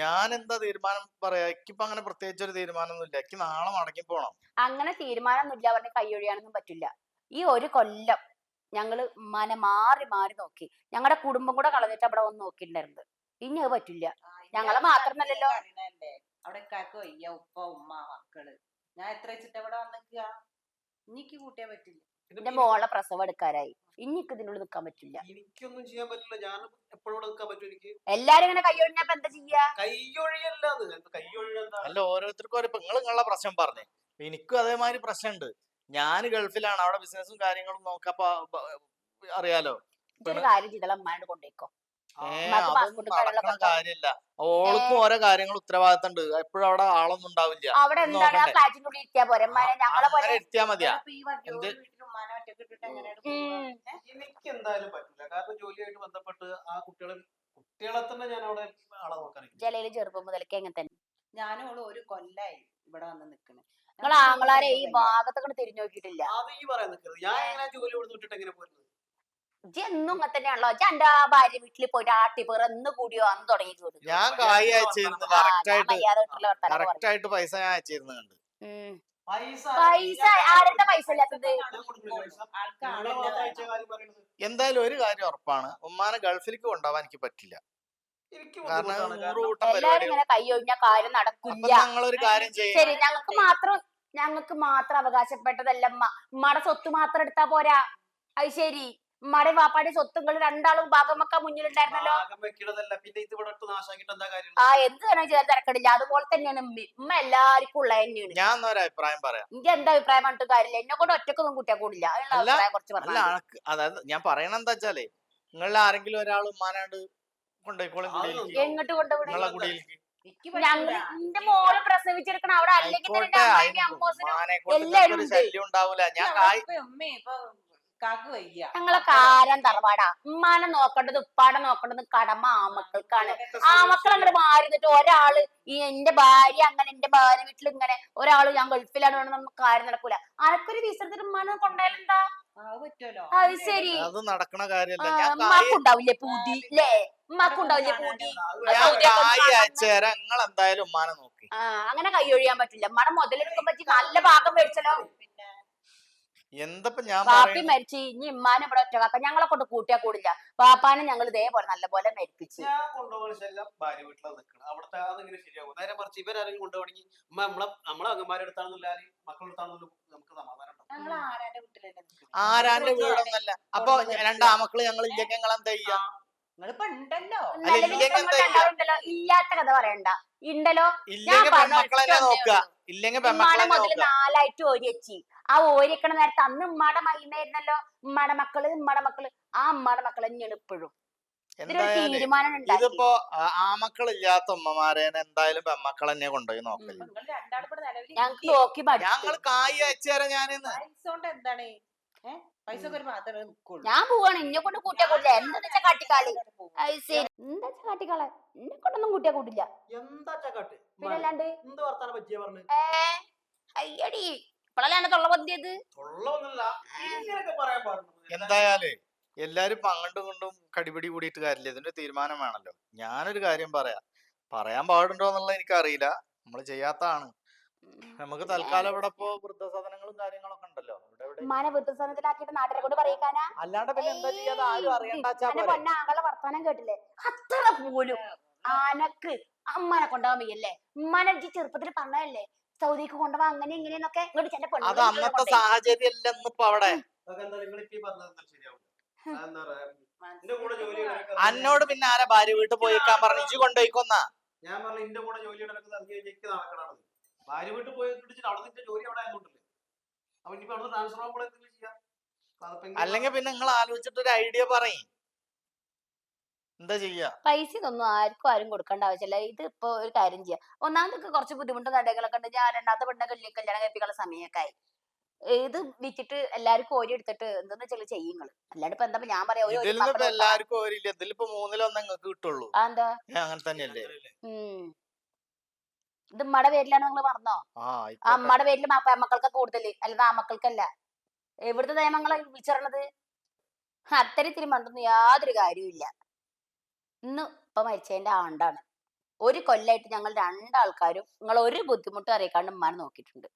ഞാൻ എന്താ തീരുമാനം പറയാ? എനിക്കിപ്പോ അങ്ങനെ പ്രത്യേകിച്ച് ഒരു തീരുമാനമൊന്നും ഇല്ല എനിക്ക് നാളെ മടങ്ങി പോണം. അങ്ങനെ തീരുമാനമൊന്നുമില്ല പറഞ്ഞ് കൈയൊഴിയാനൊന്നും പറ്റില്ല. ഈ ഒരു കൊല്ലം ഞങ്ങൾ മന മാറി മാറി നോക്കി. ഞങ്ങളുടെ കുടുംബം കൂടെ കളഞ്ഞിട്ട് അവിടെ വന്ന് നോക്കിയിട്ടുണ്ടായിരുന്നത് ഇനി അത് പറ്റില്ല. ഞങ്ങളെ മാത്രമല്ലല്ലോ. അവിടെ ഉപ്പ ഉമ്മ മക്കൾ. ഞാൻ എത്ര വെച്ചിട്ട് ഇവിടെ വന്നിക്കുക എനിക്ക് കൂട്ടിയാ പറ്റില്ല. എന്റെ മോളെ പ്രസവം എടുക്കാനായി. ഇനിക്ക് ഇതിനുള്ളിൽ നിൽക്കാൻ പറ്റില്ല. എനിക്കൊന്നും ചെയ്യാൻ പറ്റില്ല. ഞാൻ എപ്പോഴും നിൽക്കാൻ പറ്റും എനിക്ക്. എല്ലാരും ഇങ്ങനെ കൈയൊഴിഞ്ഞപ്പോ എന്താ ചെയ്യാ? കൈയൊഴിയല്ല കയ്യൊഴിയ എന്താ അല്ല ഓരോരുത്തർക്കും ഓരോ നിങ്ങൾ നിങ്ങളുടെ പ്രശ്നം പറഞ്ഞേ. എനിക്കും അതേമാതിരി പ്രശ്നമുണ്ട്. ഞാൻ ഗൾഫിലാണ്. അവിടെ ബിസിനസ്സും കാര്യങ്ങളും നോക്കപ്പോ അറിയാലോ. കാര്യം ചെയ്താൽ അമ്മാനോട് കൊണ്ടേക്കോ? കാര്യമില്ല ഓൾക്കും ഓരോ കാര്യങ്ങൾ ഉത്തരവാദിത്തം ഉണ്ട് എപ്പോഴും അവിടെ ആളൊന്നും ഉണ്ടാവില്ല. അവിടെ എന്താണ്? ആ? ഫ്ലാറ്റിന്റെ പോരെ. ഞങ്ങളെ പോലെ ഇരുത്തിയാ മതിയാ. എന്ത്? ഉമ്മാനെ ഒറ്റയ്ക്ക് ഇട്ടിട്ട് എനിക്ക് എന്തായാലും പറ്റില്ല കാരണം ജോലിയായിട്ട് ബന്ധപ്പെട്ട് ആ കുട്ടികളെ കുട്ടികളെ തന്നെ ഞാൻ അവിടെ ആളെ നോക്കാൻ ജലയിൽ ചെറുപ്പം മുതൽക്കേ അങ്ങനെ തന്നെ. ഞാനും അവൾ ഒരു കൊല്ലായി ഇവിടെ വന്ന് നിക്കണേ നിങ്ങൾ ആങ്ങളാരെ ഈ ഭാഗത്തൊക്കെ തിരിഞ്ഞു നോക്കിയിട്ടില്ല. അത് ഈ പറയാൻ നിൽക്കരുത്. ഞാൻ എങ്ങനെ ജോലി കൊടുത്ത് വിട്ടിട്ട് എങ്ങനെ പോരുന്നത്? ഇജ്ജ് എന്നും ഇങ്ങനെ തന്നെയാണല്ലോ. ഇജ്ജ് എന്റെ ആ ഭാര്യ വീട്ടിൽ പോയിട്ട് ആട്ടിപ്പേർ എന്ന് കൂടിയോ അന്ന് തുടങ്ങി ഞാൻ കായ് അയച്ചിരുന്നു പൈസ ഞാൻ അയച്ചിരുന്നു കണ്ട്. പൈസ പൈസ ആരുടെ പൈസ ഇല്ലാത്തത്? എന്തായാലും ഒരു കാര്യം ഉറപ്പാണ്. ഉമ്മാനെ ഗൾഫിലേക്ക് കൊണ്ടുപോകാൻ എനിക്ക് പറ്റില്ല. എല്ലാരും ഇങ്ങനെ കൈ കാര്യം നടക്കില്ല. ശരി ഞങ്ങൾക്ക് മാത്രം ഞങ്ങൾക്ക് മാത്രം അവകാശപ്പെട്ടതല്ല ഉമ്മ. ഉമ്മയുടെ സ്വത്ത് മാത്രം എടുത്താ പോരാ. അത് ശരി. ഉമ്മയുടെ വാപ്പാടി സ്വത്തുകൾ രണ്ടാളും ഭാഗം വെക്കാൻ മുന്നിലുണ്ടായിരുന്നല്ലോ ആ എന്ത് വേണമെങ്കിലും തിരക്കടില്ല. അതുപോലെ തന്നെയാണ് ഉമ്മ. എല്ലാവർക്കും ഉള്ള തന്നെയാണ്. ഞാൻ അഭിപ്രായം പറയാം. എനിക്ക് എന്താ അഭിപ്രായം പറഞ്ഞിട്ട് കാര്യമില്ല. എന്നെ കൊണ്ട് ഒറ്റക്കൊന്നും കുട്ടിയെ കൂടില്ല കുറച്ച് പറഞ്ഞു അതായത് ഞാൻ പറയണ എന്താ വെച്ചാലേ നിങ്ങളിൽ ആരെങ്കിലും ഒരാൾ ഉമ്മാനാണ്ട് കൊണ്ടുപോയിക്കോളും എങ്ങോട്ട് കൊണ്ടുപോയി എന്റെ മോൾ പ്രസവിച്ചെടുക്കണം അവിടെ അല്ലെങ്കിൽ തന്നെ വയ്യ ഞങ്ങളെ കാരം തറവാടാ. ഉമ്മാനെ നോക്കേണ്ടത് ഉപ്പാടെ നോക്കേണ്ടത് കടമ ആമക്കൾക്കാണ്. ആ മക്കൾ അങ്ങനെ മാറി നിന്നിട്ട് ഒരാൾ ഈ എന്റെ ഭാര്യ അങ്ങനെ എന്റെ ഭാര്യ വീട്ടിൽ ഇങ്ങനെ ഒരാൾ ഞാൻ ഗൾഫിലാണ് വേണം നമുക്ക് കാര്യം നടക്കൂല. അനക്കൊരു വിസർജനം ഉമ്മാനെ കൊണ്ടായാലെന്താ? അത് ശരി. അത് നടക്കണ കായ് ഉമ്മാക്കുണ്ടാവില്ലേ പൂതി? അല്ലേ ഉമ്മാക്കുണ്ടാവില്ലേ പൂതി? എന്തായാലും ഉമ്മാനെ നോക്കി. ആ അങ്ങനെ കൈയൊഴിയാൻ പറ്റില്ല. ഉമ്മാടെ മുതലെടുക്കാൻ പറ്റി നല്ല ഭാഗം മേടിച്ചല്ലോ. എന്തപ്പോ ഞാൻ പാപ്പി മരിച്ച് ഇനി ഇമ്മാനെ ഇവിടെ ഒറ്റക്കാക്ക ഞങ്ങളെ കൊണ്ട് കൂട്ടിയാ കൂടില്ല. പാപ്പാനെ ഞങ്ങൾ ഇതേപോലെ നല്ലപോലെ മരിപ്പിച്ച്. ഞാൻ കൊണ്ടുപോകുന്ന ശല്യം ഭാര്യ വീട്ടിലാണ് നിൽക്കണം അവിടുത്തെ അതെങ്ങനെ ശരിയാവും നേരെ മറിച്ച് ഇവരാരെങ്കിലും കൊണ്ടുപോകണമെങ്കിൽ ഉമ്മ നമ്മളെ നമ്മളെ എടുത്താണെന്നില്ല നമുക്ക് സമാധാനം ആരാന്റെ വീട്ടിലല്ലേ നിൽക്കുന്നത് ആരാന്റെ വീടൊന്നല്ല അപ്പൊ രണ്ടാമക്കൾ ഞങ്ങൾ ഞങ്ങൾ എന്താ ചെയ്യാ? ഇല്ലാത്ത കഥ പറയണ്ട. ഇണ്ടല്ലോ. ഇല്ലെങ്കിൽ നോക്കുക. ഇല്ലെങ്കിൽ ഉമ്മാടെ പെൺമക്കളെ മുതൽ നാലായിട്ട് ഓരിയച്ചി ആ ഓരിക്കണ നേരത്ത് അന്ന് ഉമ്മാടെ മഹിമയായിരുന്നല്ലോ ഉമ്മാടെ മക്കൾ ഉമ്മാടെ മക്കൾ. ആ ഉമ്മാടെ മക്കൾ തന്നെയാണ് ഇപ്പോഴും. ഇതിപ്പോ ആ- ആമക്കളില്ലാത്ത ഉമ്മമാരെ എന്തായാലും പെമ്മക്കൾ തന്നെ കൊണ്ടുപോയി നോക്കൽ. അപ്പൊ നിങ്ങൾ രണ്ടാളും ഇവിടെ നിലവിൽ ഞങ്ങക്ക് നോക്കി പഠിച്ചു. ഞങ്ങൾ കായ് അയച്ചു തരാം ഞാനിന്ന്. എന്താണ്? പൈസ ഞാൻ പോവാണ്. ഇന്നെ കൊണ്ട് കൂട്ടിയാ കൂട്ടില്ല. എന്താ വെച്ചാ കാട്ടിക്കാളി. ശരി. എന്താ വെച്ചാ കാട്ടിക്കാളെ? എന്നെ കൊണ്ടൊന്നും കൂട്ടിയാ കൂട്ടില്ല. പിന്നെ അല്ലാണ്ട്? ഏ? അയ്യടി. ഇപ്പഴല്ലേ തൊള്ള പൊന്തിയത് എന്തായാലും എല്ലാരും അങ്ങോട്ടും ഇങ്ങോട്ടും കടിപിടി കൂടിയിട്ട് കാര്യമില്ല. ഇതിന്റെ തീരുമാനം വേണല്ലോ. ഞാനൊരു കാര്യം പറയാം. പറയാൻ പാടുണ്ടോ എന്നുള്ളത് എനിക്കറിയില്ല. നമ്മൾ ചെയ്യാത്തതാണ്. നമുക്ക് തൽക്കാലം ഇവിടെ ഇപ്പോ വൃദ്ധസദനങ്ങളും കാര്യങ്ങളൊക്കെ ഉണ്ടല്ലോ. ഇവിടെ ഇവിടെ ഉമ്മാനെ വൃദ്ധസ്ഥാനത്തിലാക്കിയിട്ട് നാട്ടിലെ കൊണ്ട് പറയിക്കാനാ? അല്ലാണ്ട് പിന്നെ എന്താ ചെയ്യാതെ ആരും അറിയണ്ടാച്ചാ എന്റെ പോരെ. പൊന്ന വർത്താനം കേട്ടില്ലേ? അത്ര പോലും ആനക്ക് അമ്മനെ കൊണ്ടുപോകാൻ വയ്യല്ലേ? ഉമ്മാനെ ചെറുപ്പത്തിൽ പറഞ്ഞതല്ലേ? സൗദിക്ക് കൊണ്ടുപോകാൻ അങ്ങനെ ഇങ്ങനെയെന്നൊക്കെ ഇങ്ങോട്ട് ചെന്റെ അത് അന്നത്തെ സാഹചര്യം അല്ല ഇന്നിപ്പോ അവിടെ. അന്നോട് പിന്നെ ആരാ ഭാര്യ വീട്ടിൽ പോയിക്കാൻ പറഞ്ഞു ഇജ്ജ് കൊണ്ടുപോയിക്കൊന്നാ? ഞാൻ പറഞ്ഞു എന്റെ കൂടെ ജോലി നടക്കുന്ന നടക്കണത് ഭാര്യ വീട്ടിൽ പോയി പിടിച്ചിട്ട് അവിടെ നിന്റെ ജോലി അവിടെ ആയതുകൊണ്ടല്ലേ? അപ്പൊ ഇനിയിപ്പോ അവിടെ ട്രാൻസ്ഫർ ആകുമ്പോൾ എന്തെങ്കിലും ചെയ്യാം. അല്ലെങ്കിൽ പിന്നെ നിങ്ങൾ ആലോചിച്ചിട്ട് ഒരു ഐഡിയ പറയും. എന്താ ചെയ്യാ? പൈസ ഒന്നും ആർക്കും ആരും കൊടുക്കേണ്ട ആവശ്യമില്ല. ഇത് ഇപ്പൊ ഒരു കാര്യം ചെയ്യാം. ഒന്നാമതൊക്കെ കുറച്ച് ബുദ്ധിമുട്ടും നടകളൊക്കെ ഉണ്ട്. ഞാൻ രണ്ടാമത്തെ പെണ്ണെ കല്യാണം കഴിപ്പിക്കാനുള്ള സമയമൊക്കെ ആയി. ഇത് വിറ്റിട്ട് എല്ലാവർക്കും ഓരി എടുത്തിട്ട് എന്തെന്ന് വെച്ചാൽ ചെയ്യുങ്ങൾ അല്ലാണ്ട് ഇപ്പൊ എന്താ ഇപ്പൊ ഞാൻ പറയാം എല്ലാവർക്കും ഓരില്ല. ഇതിലിപ്പോ മൂന്നിലൊന്നും നിങ്ങൾക്ക് കിട്ടുള്ളൂ. എന്താ? അങ്ങനെ തന്നെയല്ലേ? ഇത് ഉമ്മയുടെ പേരിലാണ് നിങ്ങൾ പറഞ്ഞോ. അമ്മയുടെ പേരിൽ മക്കൾക്ക് കൂടുതൽ അല്ലാതെ ആ മക്കൾക്കല്ല എവിടുത്തെ നിയമങ്ങളെ വിളിച്ചറിയണത് അത്തരത്തിൽ മണ്ടൊന്നും യാതൊരു കാര്യവുമില്ല. ഇന്ന് ഇപ്പൊ മരിച്ചതിന്റെ ആണ്ടാണ്. ഒരു കൊല്ലായിട്ട് ഞങ്ങൾ രണ്ടാൾക്കാരും നിങ്ങൾ ഒരു ബുദ്ധിമുട്ടും അറിയിക്കാണ്ട് ഉമ്മാനെ നോക്കിയിട്ടുണ്ട്.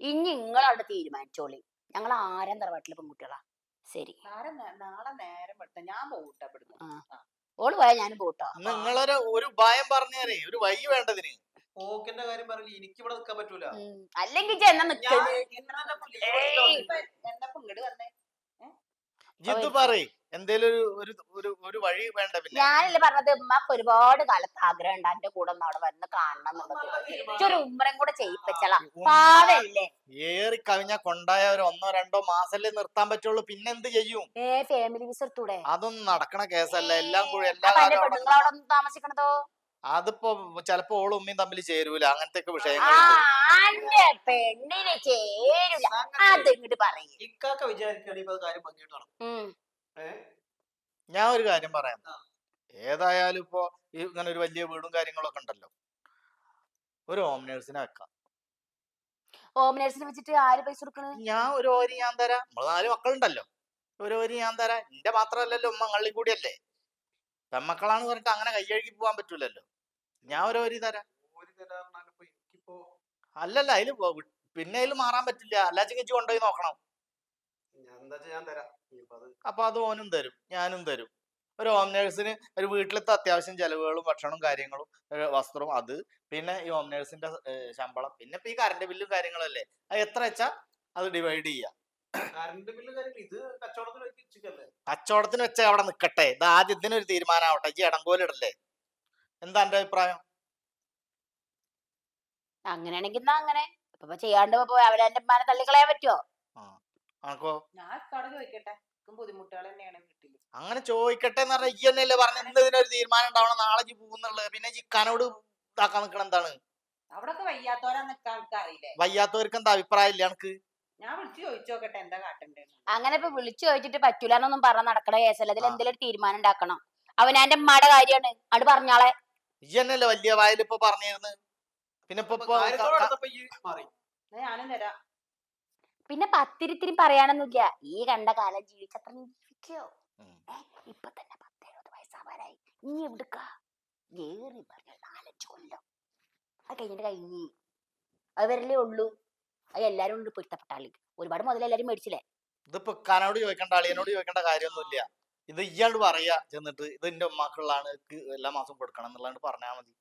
ഇനി നിങ്ങളവിടെ തീരുമാനിച്ചോളി. ഞങ്ങൾ ആരാം തറവാട്ടിലെ പെൺകുട്ടികളാ. ശരി. നാളെ നാളെ നേരം ഞാൻ പോകട്ടെ ഓൾ പോയാൽ ഞാനും പോട്ടോ നിങ്ങളൊരു ഒരു ഭയം പറഞ്ഞേരേ ഒരു വഴി വേണ്ടതിന്. പോക്കിന്റെ കാര്യം പറഞ്ഞില്ല? എനിക്ക് ഇവിടെ നിൽക്കാൻ പറ്റൂല അല്ലെങ്കിൽ ജിത്തു പറയ്. എന്തേലും ഒരു ഒരു ഒരു വഴി വേണ്ട പിന്നെ. ഞാനല്ലേ പറഞ്ഞത് ഉമ്മക്ക് ഒരുപാട് കാലത്ത് ആഗ്രഹം ഉണ്ട് എന്റെ കൂടെ ഒന്ന് അവിടെ വന്ന് കാണണം എന്നുള്ളത്. ഒരു ഉമ്മരം കൂടെ ചെയ്യിപ്പിച്ചളാ. പാവല്ലേ ഏറി കവിഞ്ഞ കൊണ്ടായ ഒരു ഒന്നോ രണ്ടോ മാസല്ലേ നിർത്താൻ പറ്റുള്ളൂ. പിന്നെ എന്ത് ചെയ്യും? ഏ ഫാമിലി അതൊന്നും നടക്കണ കേസല്ല. എല്ലാം കൂടെ എല്ലാ താമസിക്കണതോ? അതിപ്പോ ചിലപ്പോ ഓളും ഉമ്മയും തമ്മിൽ ചേരൂല. അങ്ങനത്തെ വിഷയങ്ങൾ പെണ്ണിന് ചേരൂല. അത് ഇങ്ങോട്ട് പറയും. ഇക്കാക്ക വിചാരിക്കുകയാണെങ്കിൽ കാര്യം ഭംഗിയായിട്ട് നടക്കും. ഞാൻ ഒരു കാര്യം പറയാം. ഏതായാലും ഇപ്പോ ഇങ്ങനെ ഒരു വലിയ വീടും കാര്യങ്ങളൊക്കെ ഉണ്ടല്ലോ. ഒരു ഹോം നേഴ്സിനെ വെക്കാം. ഹോം നേഴ്സിനെ വെച്ചിട്ട് ആര് പൈസ കൊടുക്കണത് ഞാൻ ഒരു ഓരി ഞാൻ തരാം. നമ്മൾ നാല് മക്കളുണ്ടല്ലോ. ഒരു ഓരി ഞാൻ തരാം. എന്റെ മാത്രല്ലല്ലോ ഉമ്മ കൂടിയല്ലേ. പെമ്മക്കളാണ് പറഞ്ഞിട്ട് അങ്ങനെ കൈയഴുകി പോവാൻ പറ്റൂലല്ലോ. ഞാൻ ഒരു വരി തരാം. ഒരു അല്ലല്ല അതിൽ പിന്നെ അതിൽ മാറാൻ പറ്റില്ല. അല്ലാ ചികിച്ച് കൊണ്ടുപോയി നോക്കണം. അപ്പൊ അത് ഓനും തരും. ഞാനും തരും. ഒരു ഹോം നേഴ്സിന് ഒരു വീട്ടിലത്തെ അത്യാവശ്യം ചെലവുകളും ഭക്ഷണവും കാര്യങ്ങളും വസ്ത്രവും അത്. പിന്നെ ഈ ഹോം നേഴ്സിന്റെ ശമ്പളം. പിന്നെ ഇപ്പൊ ഈ കറണ്ട് ബില്ലും കാര്യങ്ങളും അല്ലേ? അത് എത്ര വെച്ചാ? അത് ഡിവൈഡ് ചെയ്യാം. കച്ചവടത്തിന് വെച്ച അവിടെ നിക്കട്ടെ. ഇത് ആദ്യം ഇതിനൊരു തീരുമാനമാവട്ടെ ഈ ഇടങ്കോലിടല്ലേ എന്താ എന്റെ അഭിപ്രായം? അങ്ങനെയാണെങ്കിൽ എന്നാ അങ്ങനെ. ഇപ്പൊ ചെയ്യാണ്ട് അവരെ എന്റെ ഉമ്മാനെ തള്ളിക്കളയാൻ പറ്റുമോ അനക്കോ? ഞാൻ കട വെക്കട്ടെ എനിക്കും ബുദ്ധിമുട്ടുകൾ തന്നെയാണ് വീട്ടിൽ. അങ്ങനെ ചോദിക്കട്ടെ എന്ന് പറഞ്ഞാൽ ഈ തന്നെയല്ലേ പറഞ്ഞ ഇന്ന് ഇതിനൊരു തീരുമാനം ഉണ്ടാവണം നാളെ ജി പോകുന്നുള്ളത് പിന്നെ ജിക്കാനോട് ഇതാക്കാൻ നിൽക്കണം എന്താണ്? അവിടൊക്കെ നിക്കാൻ അറിയില്ലേ വയ്യാത്തവർക്ക് എന്താ അഭിപ്രായം ഇല്ല എനിക്ക് ഞാൻ വിളിച്ചു എന്താ കാട്ടണ്ടേ അങ്ങനെ ഇപ്പൊ വിളിച്ചു ചോദിച്ചിട്ട് പറ്റൂലെന്നൊന്നും പറഞ്ഞ നടക്കണ കേസല്ല. ഇതിൽ ആ. എന്തെങ്കിലും തീരുമാനം ഉണ്ടാക്കണം. അവനാന്റെ ഉമ്മയുടെ കാര്യമാണ് അത് പറഞ്ഞാളെ. ഈ തന്നെയല്ലേ വലിയ വായിൽ ഇപ്പൊ പറഞ്ഞിരുന്നു പിന്നെ ഇപ്പൊ ഞാനും തരാം. പിന്നെ പത്തിരിത്തിരി പറയാനൊന്നുമില്ല. ഈ കണ്ട കാലം ജീവിച്ചത്ര നീ ജീവിക്കോ ഇപ്പൊ തന്നെ പത്തെഴുപത് വയസ്സാവാനായി. ഇനി എവിടുക്ക? ഏറി പറഞ്ഞ നാലഞ്ച് കൊല്ലം. അത് കഴിഞ്ഞിട്ട് കഴിഞ്ഞി. അത് വരലേ ഉള്ളൂ. അത് എല്ലാരും ഉണ്ട് പൊരുത്തപ്പെട്ട ആളി. ഒരുപാട് മുതൽ എല്ലാരും മേടിച്ചില്ലേ? ഇതിപ്പോ ഇക്കാനോട് ചോദിക്കേണ്ട അളിയനോട് ചോദിക്കേണ്ട കാര്യമൊന്നുമില്ല. ഇത് ഇയാൾ പറയാ ചെന്നിട്ട് ഇത് എന്റെ ഉമ്മാക്കുള്ളതാണ് എല്ലാ മാസവും കൊടുക്കണം എന്നുള്ളതാണ് പറഞ്ഞാൽ മതി.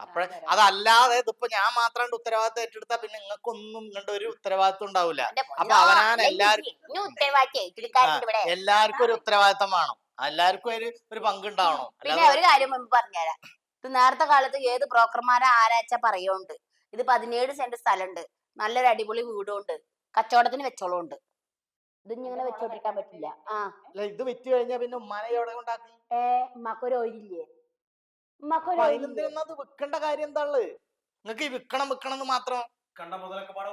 അപ്പഴേ. അതല്ലാതെ ഇതിപ്പോ ഞാൻ മാത്രം ഉത്തരവാദിത്തം ഏറ്റെടുത്താ പിന്നെ നിങ്ങൾക്കൊന്നും ഇങ്ങോട്ട് ഒരു ഉത്തരവാദിത്തം ഉണ്ടാവില്ല അപ്പൊ അവനാൻ ഇവിടെ. എല്ലാവർക്കും ഒരു ഉത്തരവാദിത്തം വേണം. എല്ലാവർക്കും ഒരു ഒരു പങ്കുണ്ടാവണം. പിന്നെ ഒരു കാര്യം മുമ്പ് പറഞ്ഞുതരാം ഇത് നേരത്തെ കാലത്ത് ഏത് ബ്രോക്കർമാരെ ആരാച്ച പറയുണ്ട് ഇത് പതിനേഴ് സെന്റ് സ്ഥലമുണ്ട് നല്ലൊരു അടിപൊളി വീടുണ്ട്. കച്ചവടത്തിന് വെച്ചോളുണ്ട്. ഇത് ഇനി ഇങ്ങനെ വെച്ചോണ്ടിരിക്കാൻ പറ്റില്ല. ആ. അല്ല, ഇത് വിറ്റ് കഴിഞ്ഞാ പിന്നെ ഉമ്മാനെ എവിടെ കൊണ്ടാക്കി? ഏ ഉമ്മക്കൊരു ഒരില്ലേ ഉമ്മക്കൊരു അതിനെന്തിനാ അത് വിൽക്കേണ്ട കാര്യം എന്താ ഉള്ളത് നിങ്ങൾക്ക് ഈ വിൽക്കണം വിൽക്കണം എന്ന് മാത്രം. കണ്ട മുതലൊക്കെ പാടെ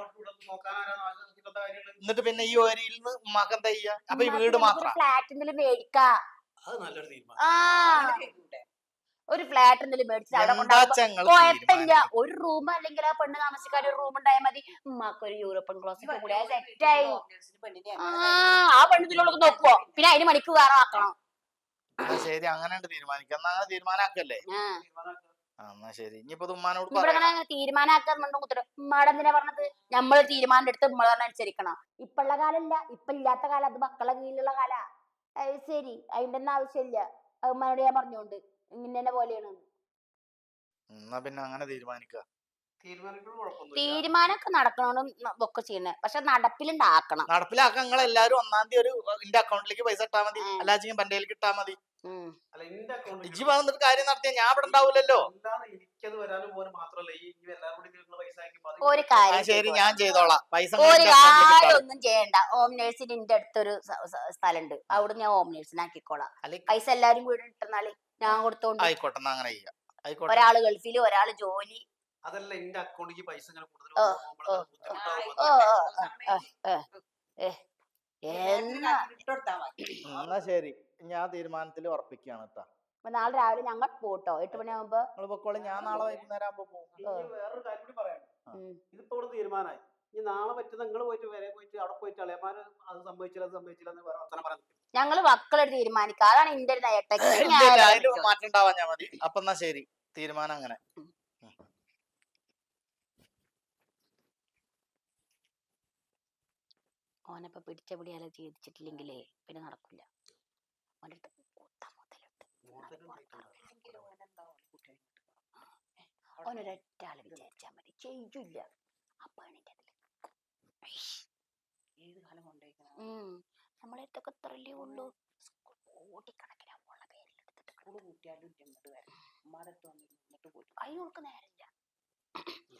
എന്നിട്ട് പിന്നെ ഈ ഓരിയിൽ നിന്ന് ഉമ്മാക്ക് എന്താ ചെയ്യാ? അപ്പൊ ഈ വീട് മാത്രം? ഫ്ലാറ്റ് മേടിക്കാ. അത് നല്ലൊരു തീരുമാനം? ഒരു ഫ്ലാറ്റ് എന്തെങ്കിലും മേടിച്ചിട്ട് അവിടെ കൊണ്ടാകും കുഴപ്പമില്ല. ഒരു റൂം അല്ലെങ്കിൽ ആ പെണ്ണ് താമസിക്കാൻ ഒരു റൂം ഉണ്ടായാൽ മതി. ഉമ്മാക്കൊരു യൂറോപ്യൻ ക്ലോസറ്റ് കൂടി സെറ്റായി പെണ്ണിനെ ആ പെണ്ണിതിലോട്ട് നോക്കുവോ? പിന്നെ അതിന് മണിക്ക് വേറെ ആക്കണം. ശരി അങ്ങനെ തീരുമാനിക്കാം. അങ്ങനെ തീരുമാനാക്കല്ലേ? എന്നാ ശരി. ഇനിയിപ്പോ ഉമ്മാനോട് ഉമ്മാടെ എന്തിനാ പറഞ്ഞത്? നമ്മൾ തീരുമാനം എടുത്ത് ഉമ്മ പറഞ്ഞ അനുസരിക്കണം. ഇപ്പുള്ള കാലല്ല. ഇപ്പൊ ഇല്ലാത്ത കാലം അത് മക്കളെ കീഴിലുള്ള കാലാ. ശരി. അതിന്റെ ഒന്നും ആവശ്യമില്ല അത് ഉമ്മയോട് ഞാൻ പറഞ്ഞോണ്ട്. തന്നെ പോലെയാണ് എന്നാ പിന്നെ അങ്ങനെ തീരുമാനിക്കുക തീരുമാനമൊക്കെ നടക്കണോണ്ടും ഒക്കെ ചെയ്യണേ പക്ഷെ നടപ്പിലുണ്ടാക്കണം. നടപ്പിലാക്കാൻ നിങ്ങൾ എല്ലാരും ഒന്നാം തീയതി ഒരു എന്റെ അക്കൗണ്ടിലേക്ക് പൈസ ഇട്ടാ മതി. അല്ലാതെ അല്ലാച്ചെങ്കിൽ പണ്ടേലേക്ക് ഇട്ടാ മതി. ഇജി ഇജ്ജി വന്നിട്ട് കാര്യം നടത്തിയ ഞാൻ ഇവിടെ അത് ഒരു കാര്യം ശരി ഞാൻ ചെയ്തോളാം. പൈസ ഒരു കാര്യം ഒന്നും ചെയ്യണ്ട. ഹോം നേഴ്സിന് എന്റെ അടുത്തൊരു സ്ഥലമുണ്ട് അവിടെ ഞാൻ ഹോം നേഴ്സിനാക്കിക്കോളാം അല്ലെ- പൈസ എല്ലാരും വീട് ഇട്ടെന്നാൽ ഞാൻ കൊടുത്തോണ്ട് ആയിക്കോട്ടെ എന്നാ അങ്ങനെ ചെയ്യാം. ആയിക്കോട്ടെ. ഒരാൾ ഗൾഫിൽ ഒരാൾ ജോലി. അതല്ല എന്റെ അക്കൗണ്ടിലേക്ക് പൈസ ഇങ്ങനെ കൂടുതൽ ഓ, ഓ, ബുദ്ധിമുട്ടാവും ഓ, ഓ, ഓ, ഓ, ഏ, എന്നാ? ശരി. ഞാൻ തീരുമാനത്തിൽ ഉറപ്പിക്കുകയാണ് കേട്ടാ. അപ്പൊ നാളെ രാവിലെ ഞങ്ങൾ പോട്ടോ. എട്ട് മണിയാകുമ്പോ നിങ്ങൾ പൊക്കോളെ. ഞാൻ നാളെ വൈകുന്നേരം ആകുമ്പോ പോകും. ഇനി വേറൊരു കാര്യം കൂടി പറയാം ഉം. ഇതിപ്പോ ഇവിടെ തീരുമാനമായി. ഇനി നാളെ പറ്റുന്ന നിങ്ങൾ പോയിട്ട് വരെ പോയിട്ട് അവിടെ പോയിട്ട് അളയമാര് അത് സംഭവിച്ചില്ല അത് സംഭവിച്ചില്ല എന്ന് വർത്തമാനം പറയാൻ നിൽക്കരുത്. ഞങ്ങൾ തീരുമാനിക്കാം. തീരുമാനിക്കുക അതാണ് എന്റെ ഒരു മാറ്റം ഉണ്ടാവാൻ മതി. അപ്പൊ എന്നാ ശരി. തീരുമാനം അങ്ങനെ. ഓനപ്പൊ പിടിച്ച പിടിയാലോ ചെയ്തിട്ടില്ലെങ്കിലേ പിന്നെ നടക്കില്ല ഓന്റെ അടുത്ത് കൂത്ത മുതലുണ്ട് ഓനൊരൊറ്റ ആൾ വിചാരിച്ചാ മതി. ചെയ്യില്ല. അപ്പൊ അതിൽ. ഏത് കാലം കൊണ്ടേക്കണം? നമ്മളെ അടുത്തൊക്കെ ഇത്രല്ലേ ഉള്ളൂ? പേരിലെടുത്തിട്ട് അടുത്ത് ഇങ്ങോട്ട് പോയിട്ട് അതിനോൾക്ക് നേരമില്ല.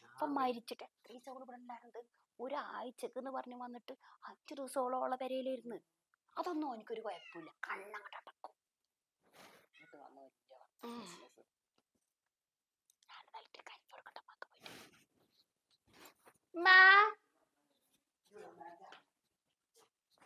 ഇപ്പൊ മരിച്ചിട്ട് എത്ര ദിവസം ഇവിടെ ഉണ്ടായിരുന്നത്? ഒരാഴ്ചക്ക് എന്ന് പറഞ്ഞ് വന്നിട്ട് അഞ്ചു ദിവസമോളം ഉള്ള പെരയിലിരുന്ന് അതൊന്നും എനിക്കൊരു കുഴപ്പമില്ല. കണ്ണങ്ങട്ട് അടക്കും. നല്ലൊരു കൈ കൊടുക്കട്ടെ പോയിട്ട്.